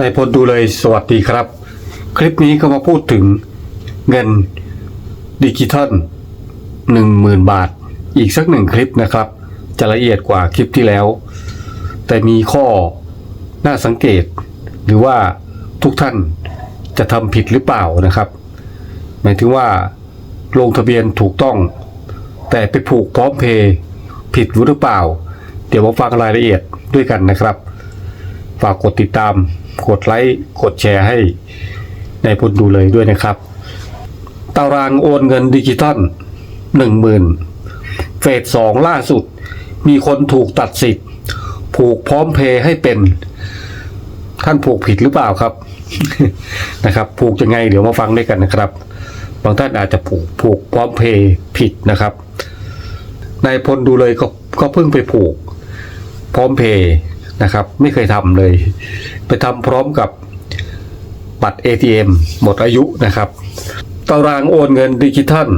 นายพลดูเลยสวัสดีครับ คลิปนี้ก็มาพูดถึงเงินดิจิทัลหนึ่งหมื่นบาท อีกสักหนึ่งคลิปนะครับ จะละเอียดกว่าคลิปที่แล้ว แต่มีข้อน่าสังเกต หรือว่าทุกท่านจะทำผิดหรือเปล่านะครับ หมายถึงว่าลงทะเบียนถูกต้อง แต่ไปผูกพร้อมเพย์ผิดหรือเปล่า เดี๋ยวมาฟังรายละเอียดด้วยกันนะครับ ฝากกดติดตาม กดไลค์กดแชร์ให้ในพลดูเลยด้วยนะครับ ตารางโอนเงินดิจิตอลหนึ่งหมื่นเฟสสองล่าสุด มีคนถูกตัดสิทธิ์ ผูกพร้อมเพย์ให้เป็น ท่านผูกผิดหรือเปล่าครับนะครับ ผูกยังไงเดี๋ยวมาฟังด้วยกันนะครับ บางท่านอาจจะผูกผูกพร้อมเพย์ผิดนะครับนายพลดูเลยก็ก็เพิ่งไปผูก พร้อมเพย์ นะครับ ไม่เคยทำเลย ไปทำพร้อมกับบัตร ATM หมดอายุนะครับ ตารางโอนเงินดิจิทัล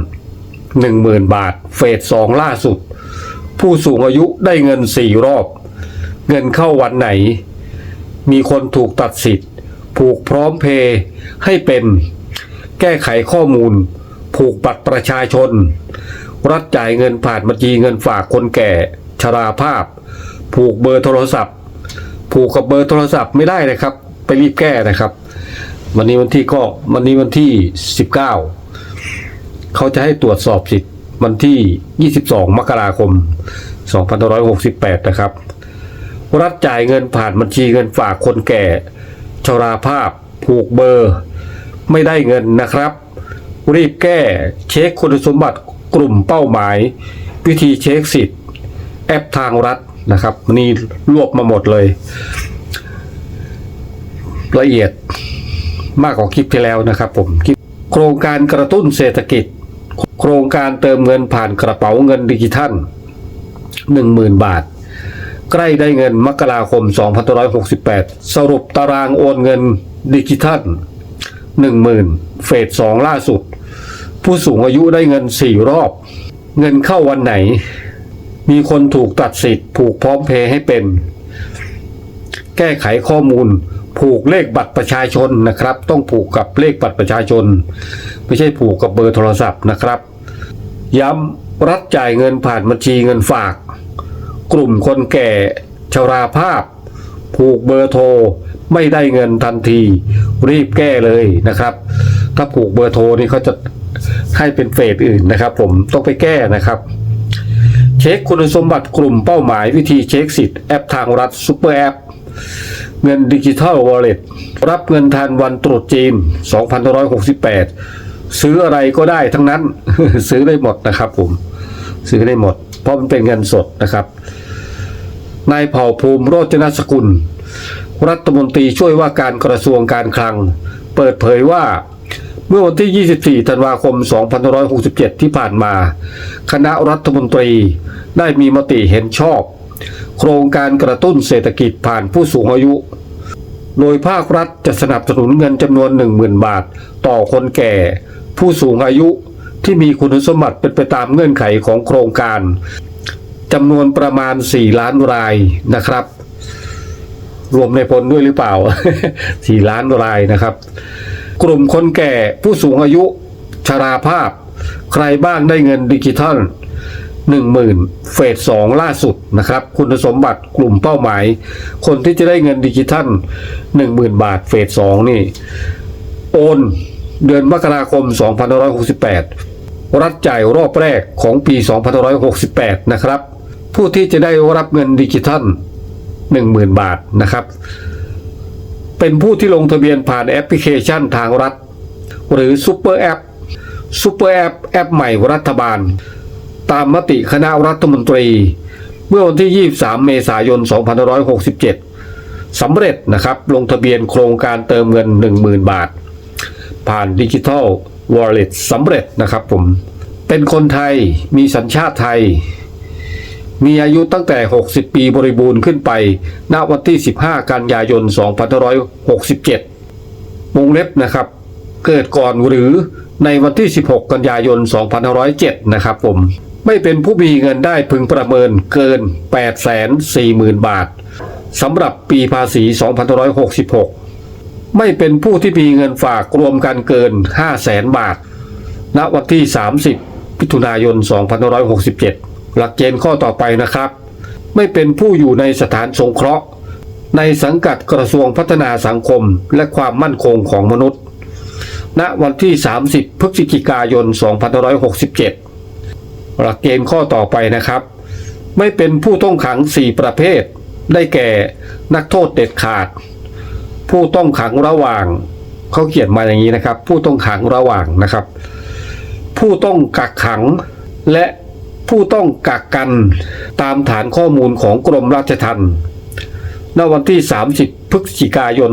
10,000 บาท เฟสสองล่าสุด ผู้สูงอายุได้เงิน 4 รอบ เงินเข้าวันไหน มีคนถูกตัดสิทธิ์ ผูกพร้อมเพย์ให้เป็น แก้ไขข้อมูล ผูกบัตรประชาชน รัฐจ่ายเงินผ่านบัญชีเงินฝากคนแก่ ชราภาพ ผูกเบอร์โทรศัพท์ ผูกกับเบอร์โทรศัพท์ไม่ได้นะครับ ไปรีบแก้นะครับ วันนี้วันที่ก็วันนี้วันที่สิบเก้าเขาจะให้ตรวจสอบสิทธิ์วันที่ 22 มกราคม 2568 นะครับ รัฐจ่ายเงินผ่านบัญชีเงินฝากคนแก่ชราภาพ ผูกเบอร์ ไม่ได้เงินนะครับ รีบแก้เช็คคุณสมบัติกลุ่มเป้าหมาย วิธีเช็คสิทธิ์ แอปทางรัฐ นะครับนนี้รวบมาหมดเลย ละเอียดมากกว่าคลิปที่แล้วนะครับผมคลิปโครงการกระตุ้นเศรษฐกิจ โครงการเติมเงินผ่านกระเป๋าเงินดิจิทัล 10,000 บาท ใกล้ได้เงินมกราคม 2568 สรุปตารางโอนเงินดิจิทัล 10,000 เฟสสองล่าสุด ผู้สูงอายุได้เงิน 4 รอบ เงินเข้าวันไหน มีคนถูกตัดสิทธิ์ผูกพร้อมเพย์ให้เป็น แก้ไขข้อมูล ผูกเลขบัตรประชาชนนะครับ ต้องผูกกับเลขบัตรประชาชน ไม่ใช่ผูกกับเบอร์โทรศัพท์นะครับ ย้ำรัฐจ่ายเงินผ่านบัญชีเงินฝาก กลุ่มคนแก่ชราภาพ ผูกเบอร์โทรไม่ได้เงินทันที รีบแก้เลยนะครับ ถ้าผูกเบอร์โทรนี่เขาจะให้เป็นเฟสอื่นนะครับ ผมต้องไปแก้นะครับ เช็คคุณสมบัติกลุ่มเป้าหมายวิธีเช็คสิทธิ์แอปทางรัฐซุปเปอร์แอปเงินดิจิทัลวอลเล็ตรับเงินทันวันตรุษจีน 2568 ซื้ออะไรก็ได้ทั้งนั้น ซื้อได้หมดนะครับผม ซื้อได้หมด เพราะมันเป็นเงินสดนะครับนายเผ่าภูมิโรจนสกุล รัฐมนตรีช่วยว่าการกระทรวงการคลัง เปิดเผยว่า เมื่อวันที่ 24 ธันวาคม 2567 ที่ผ่านมา คณะรัฐมนตรีได้มีมติเห็นชอบ โครงการกระตุ้นเศรษฐกิจผ่านผู้สูงอายุ โดยภาครัฐจะสนับสนุนเงินจำนวน 10,000 บาท ต่อคนแก่ ผู้สูงอายุที่มีคุณสมบัติเป็นไปตามเงื่อนไขของโครงการจำนวนประมาณ 4 ล้านรายนะครับ รวมในพลด้วยหรือเปล่า 4 ล้านรายนะครับ กลุ่มคนแก่ผู้สูงอายุชราภาพ ใครบ้างได้เงินดิจิทัล 10,000 เฟสสองล่าสุดนะครับ คุณสมบัติกลุ่มเป้าหมาย คนที่จะได้เงินดิจิทัล 10,000 บาทเฟสสองนี่ โอนเดือนมกราคม 2568 รัฐจ่ายรอบแรกของปี 2568 นะครับ ผู้ที่จะได้รับเงินดิจิทัล 10,000 บาทนะครับ เป็นผู้ที่ลงทะเบียนผ่านแอปพลิเคชันทางรัฐ หรือซูเปอร์แอปซูเปอร์แอปแอปใหม่รัฐบาล ตามมติคณะรัฐมนตรี เมื่อวันที่ 23 เมษายน 2567 สำเร็จนะครับลงทะเบียนโครงการเติมเงิน 10,000 บาท ผ่านดิจิทัลวอลเล็ตสำเร็จนะครับผม เป็นคนไทยมีสัญชาติไทย มีอายุตั้งแต่ 60 ปีบริบูรณ์ขึ้นไป ณ วันที่ 15 กันยายน 2567 วงเล็บนะครับ เกิดก่อนหรือในวันที่ 16 กันยายน 2507 นะครับผม ไม่เป็นผู้มีเงินได้พึงประเมินเกิน 840,000 บาท สำหรับปีภาษี 2566 ไม่เป็นผู้ที่มีเงินฝากรวมกันเกิน 5 0 0แสนบาท ณ วันที่ 30มิถุนายน 2567 หลักเกณฑ์ข้อต่อไปนะครับ ไม่เป็นผู้อยู่ในสถานสงเคราะห์ ในสังกัดกระทรวงพัฒนาสังคมและความมั่นคงของมนุษย์ ณวันที่ 30 พฤศจิกายน 2567 หลักเกณฑ์ข้อต่อไปนะครับ ไม่เป็นผู้ต้องขัง 4 ประเภท ได้แก่นักโทษเด็ดขาด ผู้ต้องขังระหว่างเขาเขียนมาอย่างนี้นะครับ ผู้ต้องขังระหว่างนะครับ ผู้ต้องกักขังและ ผู้ต้องกักกันตามฐานข้อมูลของกรมราชทัณฑ์ณวันที่ 30 พฤศจิกายน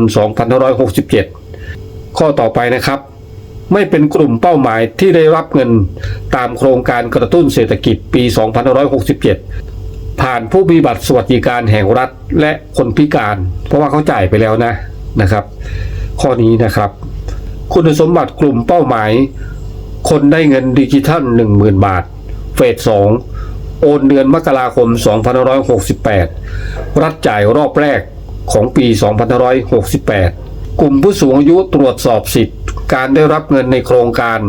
2567 ข้อต่อไปนะครับ ไม่เป็นกลุ่มเป้าหมายที่ได้รับเงินตามโครงการกระตุ้นเศรษฐกิจปี 2567 ผ่านผู้มีบัตรสวัสดิการแห่งรัฐและคนพิการ เพราะว่าเขาจ่ายไปแล้วนะนะครับ ข้อนี้นะครับ คุณสมบัติกลุ่มเป้าหมาย คนได้เงินดิจิทัล 10,000 บาท เฟส2โอนเดือนมกราคม 2568 รัฐจ่ายรอบแรกของปี 2568 กลุ่มผู้สูงอายุตรวจสอบสิทธิ์ การได้รับเงินในโครงการ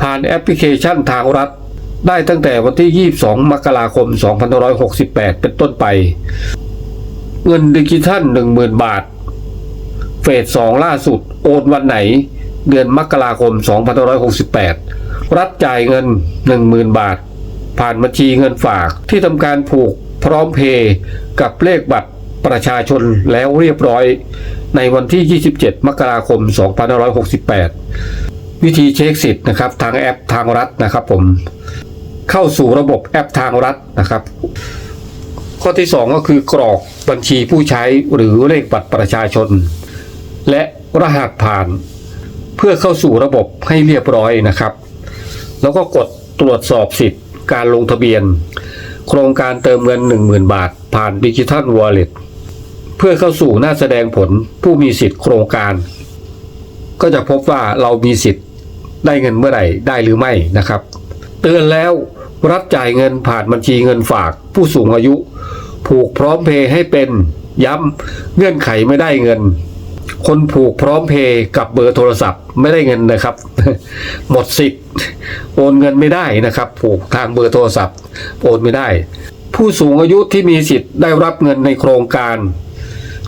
ผ่านแอปพลิเคชันทางรัฐ ได้ตั้งแต่วันที่ 22 มกราคม 2568 เป็นต้นไป เงินดิจิทัล 10,000 บาท เฟสสองล่าสุด โอนวันไหน เดือนมกราคม 2568 รัฐจ่ายเงิน 10,000 บาท ผ่านบัญชีเงินฝากที่ทำการผูกพร้อมเพย์กับเลขบัตรประชาชนแล้วเรียบร้อย ในวันที่ 27 มกราคม 2568 วิธีเช็คสิทธิ์นะครับทางแอปทางรัฐนะครับผมเข้าสู่ระบบแอปทางรัฐนะครับ ข้อที่ 2 ก็คือกรอกบัญชีผู้ใช้หรือเลขบัตรประชาชน และรหัสผ่าน เพื่อเข้าสู่ระบบให้เรียบร้อยนะครับ แล้วก็กดตรวจสอบสิทธิ์ การลงทะเบียน โครงการเติมเงิน 10,000 บาท ผ่านดิจิทัลวอลเล็ตเพื่อเข้าสู่หน้าแสดงผลผู้มีสิทธิ์โครงการ ก็จะพบว่าเรามีสิทธิ์ได้เงินเมื่อไหร่ได้หรือไม่นะครับ เตือนแล้วรับจ่ายเงินผ่านบัญชีเงินฝากผู้สูงอายุ ผูกพร้อมเพย์ให้เป็นย้ำเงื่อนไขไม่ได้เงิน คนผูกพร้อมเพย์กับเบอร์โทรศัพท์ไม่ได้เงินนะครับ หมดสิทธิ์โอนเงินไม่ได้นะครับ ผูกทางเบอร์โทรศัพท์ โอนไม่ได้ ผู้สูงอายุที่มีสิทธิ์ได้รับเงินในโครงการ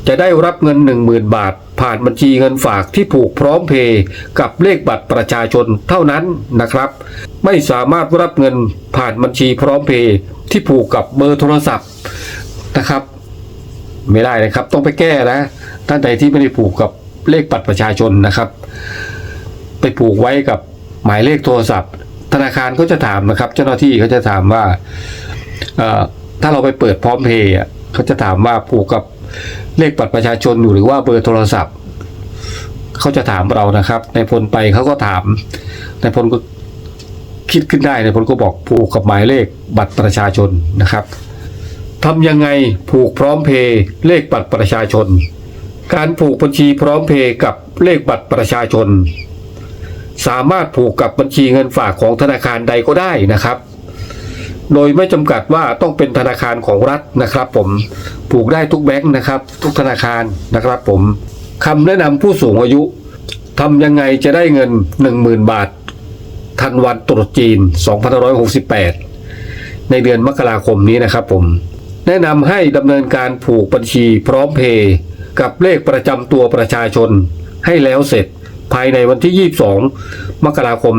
จะได้รับเงิน 10,000 บาท ผ่านบัญชีเงินฝากที่ผูกพร้อมเพย์กับเลขบัตรประชาชนเท่านั้นนะครับ ไม่สามารถรับเงินผ่านบัญชีพร้อมเพย์ที่ผูกกับเบอร์โทรศัพท์นะครับ ไม่ได้นะครับต้องไปแก้นะ ท่านใดที่ไม่ได้ผูกกับเลขบัตรประชาชนนะครับ ไปผูกไว้กับหมายเลขโทรศัพท์ ธนาคารก็จะถามนะครับ เจ้าหน้าที่เขาจะถามว่าถ้าเราไปเปิดพร้อมเพย์เขาจะถามว่าผูกกับเลขบัตรประชาชนอยู่หรือว่าเบอร์โทรศัพท์เขาจะถามเรานะครับในพลไปเขาก็ถามในพลก็คิดขึ้นได้ในพลก็บอกผูกกับหมายเลขบัตรประชาชนนะครับทำยังไงผูกพร้อมเพย์เลขบัตรประชาชน การผูกบัญชีพร้อมเพย์กับเลขบัตรประชาชน สามารถผูกกับบัญชีเงินฝากของธนาคารใดก็ได้นะครับ โดยไม่จำกัดว่าต้องเป็นธนาคารของรัฐนะครับ ผมผูกได้ทุกแบงค์นะครับ ทุกธนาคารนะครับ ผมคำแนะนำผู้สูงอายุทำยังไงจะได้เงิน 10,000 บาททันวันตรุษจีน 2568 ในเดือนมกราคมนี้นะครับผม แนะนำให้ดำเนินการผูกบัญชีพร้อมเพย์ กับเลขประจำตัวประชาชนให้แล้วเสร็จภายในวันที่ 22 มกราคม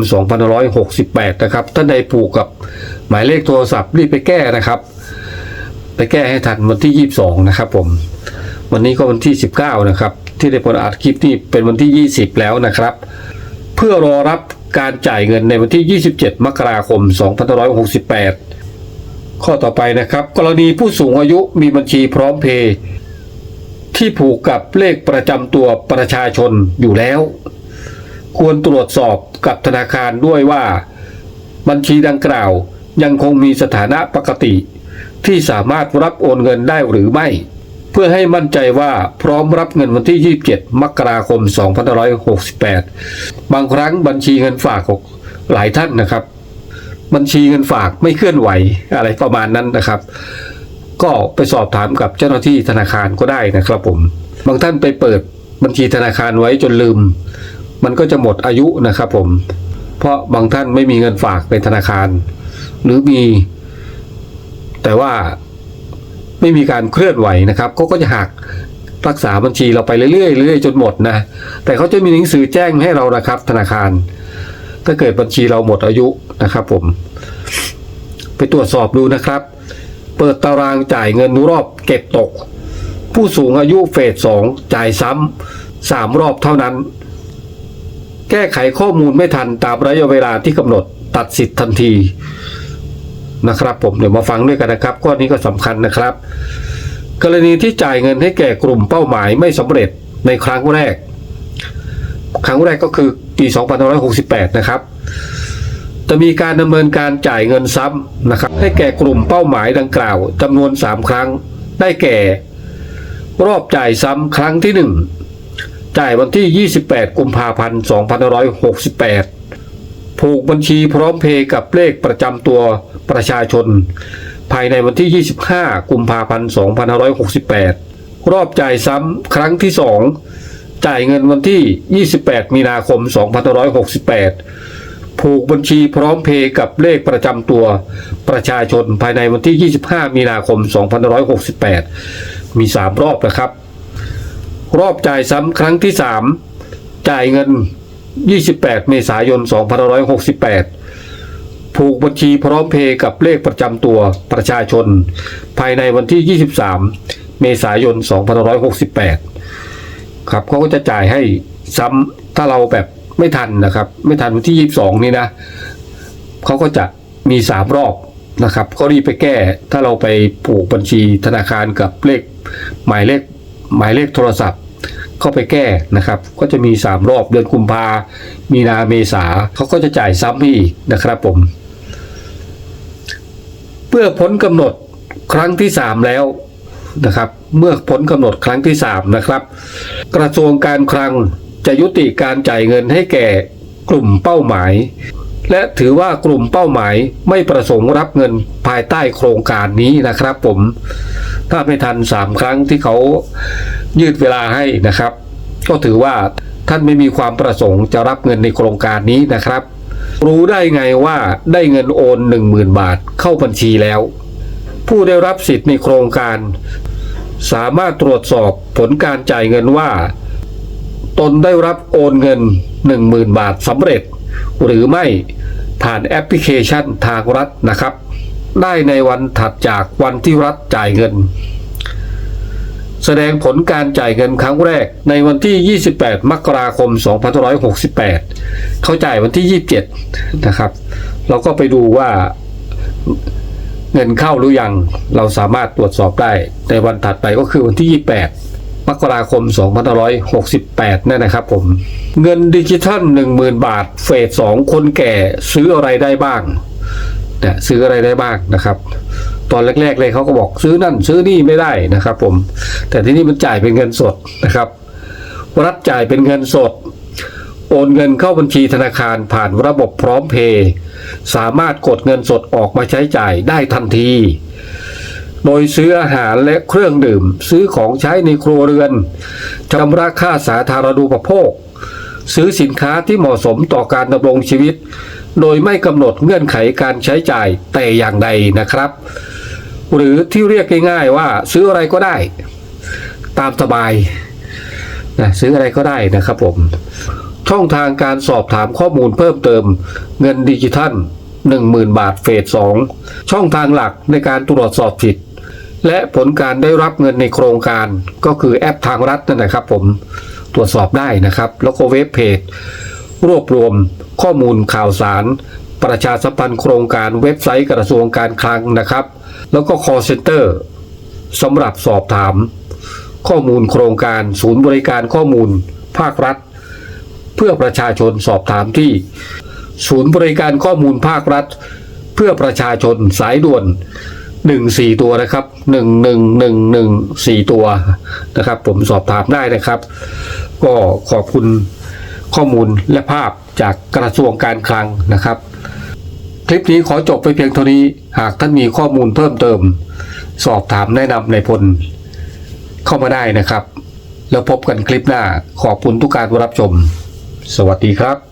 2568 นะครับ ท่านใดผูกกับหมายเลขโทรศัพท์รีบไปแก้นะครับ ไปแก้ให้ทันวันที่ 22 นะครับผม วันนี้ก็วันที่ 19 นะครับ ที่ได้ผลอัดคลิปนี่เป็นวันที่ 20 แล้วนะครับ เพื่อรอรับการจ่ายเงินในวันที่ 27 มกราคม 2568 ข้อต่อไปนะครับ กรณีผู้สูงอายุมีบัญชีพร้อมเพย์ ที่ผูกกับเลขประจำตัวประชาชนอยู่แล้ว ควรตรวจสอบกับธนาคารด้วยว่า บัญชีดังกล่าวยังคงมีสถานะปกติ ที่สามารถรับโอนเงินได้หรือไม่ เพื่อให้มั่นใจว่าพร้อมรับเงินวันที่ 27 มกราคม 2568 บางครั้งบัญชีเงินฝากของหลายท่านนะครับ บัญชีเงินฝากไม่เคลื่อนไหวอะไรประมาณนั้นนะครับ ก็ไปสอบถามกับเจ้าหน้าที่ธนาคารก็ได้นะครับผม บางท่านไปเปิดบัญชีธนาคารไว้จนลืม มันก็จะหมดอายุนะครับผม เพราะบางท่านไม่มีเงินฝากในธนาคาร หรือมี แต่ว่าไม่มีการเคลื่อนไหวนะครับเขาก็จะหักรักษาบัญชีเราไปเรื่อยๆเรื่อยๆจนหมดนะ แต่เขาจะมีหนังสือแจ้งให้เรานะครับ ธนาคาร ถ้าเกิดบัญชีเราหมดอายุนะครับ ผม ไปตรวจสอบดูนะครับ เปิดตารางจ่ายเงินรอบเก็บตก ผู้สูงอายุเฟสสองจ่ายซ้ำสามรอบเท่านั้น แก้ไขข้อมูลไม่ทันตามระยะเวลาที่กำหนดตัดสิทธิ์ทันทีนะครับ ผมเดี๋ยวมาฟังด้วยกันนะครับ ข้อนี้ก็สำคัญนะครับ กรณีที่จ่ายเงินให้แก่กลุ่มเป้าหมายไม่สำเร็จในครั้งแรก ครั้งแรกก็คือปี 2568 นะครับ จะมีการดำเนินการจ่ายเงินซ้ำนะครับ ให้แก่กลุ่มเป้าหมายดังกล่าวจำนวน 3 ครั้ง ได้แก่ รอบจ่ายซ้ำครั้งที่ 1 จ่ายวันที่ 28 กุมภาพันธ์2568 ผูกบัญชีพร้อมเพย์กับเลขประจำตัวประชาชน ภายในวันที่ 25 กุมภาพันธ์2568 รอบจ่ายซ้ำครั้งที่ 2 จ่ายเงินวันที่ 28 มีนาคม2568 ผูกบัญชีพร้อมเพย์กับเลขประจำตัวประชาชนภายในวันที่ 25 มีนาคม 2568 มี 3 รอบนะครับ รอบจ่ายซ้ำครั้งที่ 3 จ่ายเงิน 28 เมษายน 2568 ผูกบัญชีพร้อมเพย์กับเลขประจำตัวประชาชน ภายในวันที่ 23 เมษายน 2568 ครับเขาก็จะจ่ายให้ซ้ำถ้าเราแบบ ไม่ทันนะครับ ไม่ทันวันที่22นี่นะเขาก็จะมี3รอบนะครับก็รีบไปแก้ถ้าเราไปผูกบัญชีธนาคารกับเลขหมายเลขหมายเลขโทรศัพท์ เข้าไปแก้นะครับ ก็จะมี 3 รอบเดือนกุมภามีนาเมษาเขาก็จะจ่ายซ้ำให้อีกนะครับผมเพื่อพ้นกำหนดครั้งที่ 3 แล้วนะครับ เมื่อพ้นกำหนดครั้งที่ 3 นะครับ กระทรวงการคลัง จะยุติการจ่ายเงินให้แก่กลุ่มเป้าหมาย และถือว่ากลุ่มเป้าหมายไม่ประสงค์รับเงินภายใต้โครงการนี้นะครับ ผม ถ้าไม่ทัน3ครั้งที่เขายืดเวลาให้นะครับ ก็ถือว่าท่านไม่มีความประสงค์จะรับเงินในโครงการนี้นะครับ รู้ได้ไงว่าได้เงินโอน 10,000 บาทเข้าบัญชีแล้ว ผู้ได้รับสิทธิ์ในโครงการ สามารถตรวจสอบผลการจ่ายเงินว่า ตนได้รับโอนเงิน 10,000 บาทสำเร็จ หรือไม่ผ่านแอปพลิเคชันทางรัฐนะครับ ได้ในวันถัดจากวันที่รัฐจ่ายเงิน แสดงผลการจ่ายเงินครั้งแรกในวันที่ 28 มกราคม 2568 เขาจ่ายวันที่ 27 นะครับ เราก็ไปดูว่าเงินเข้าหรือยัง เราสามารถตรวจสอบได้ในวันถัดไปก็คือวันที่ 28 มกราคม 2568 นั่นนะครับผม เงินดิจิทัล 10,000 บาท เฟส2คนแก่ซื้ออะไรได้บ้างเนี่ยซื้ออะไรได้บ้างนะครับ ตอนแรก ๆ เลยเขาก็บอกซื้อนั่นซื้อนี่ไม่ได้นะครับผม แต่ที่นี่มันจ่ายเป็นเงินสดนะครับ รัฐจ่ายเป็นเงินสด โอนเงินเข้าบัญชีธนาคารผ่านระบบพร้อมเพย์สามารถกดเงินสดออกมาใช้จ่ายได้ทันที โดยซื้ออาหารและเครื่องดื่ม ซื้อของใช้ในครัวเรือนชำระค่าสาธารณูปโภค ซื้อสินค้าที่เหมาะสมต่อการดำรงชีวิต โดยไม่กำหนดเงื่อนไขการใช้จ่ายแต่อย่างใดนะครับ หรือที่เรียกง่ายๆว่าซื้ออะไรก็ได้ ตามสบายนะซื้ออะไรก็ได้นะครับผม ช่องทางการสอบถามข้อมูลเพิ่มเติม เงินดิจิทัล 10,000 บาทเฟส2ช่องทางหลักในการตรวจสอบสิทธิ และผลการได้รับเงินในโครงการก็คือแอปทางรัฐนั่นนะครับผมตรวจสอบได้นะครับ แล้วก็เว็บเพจ รวบรวมข้อมูลข่าวสาร ประชาสัมพันธ์โครงการเว็บไซต์กระทรวงการคลังนะครับ แล้วก็ call center สำหรับสอบถาม ข้อมูลโครงการศูนย์บริการข้อมูลภาครัฐ เพื่อประชาชนสอบถามที่ ศูนย์บริการข้อมูลภาครัฐ เพื่อประชาชนสายด่วน 14ตัวนะครับ11114ตัวนะครับ ผมสอบถามได้นะครับ ก็ขอบคุณข้อมูลและภาพจากกระทรวงการคลังนะครับ คลิปนี้ขอจบไปเพียงเท่านี้หากท่านมีข้อมูลเพิ่มเติม สอบถามแนะนำในพลเข้ามาได้นะครับ แล้วพบกันคลิปหน้าขอบคุณทุกการรับชม สวัสดีครับ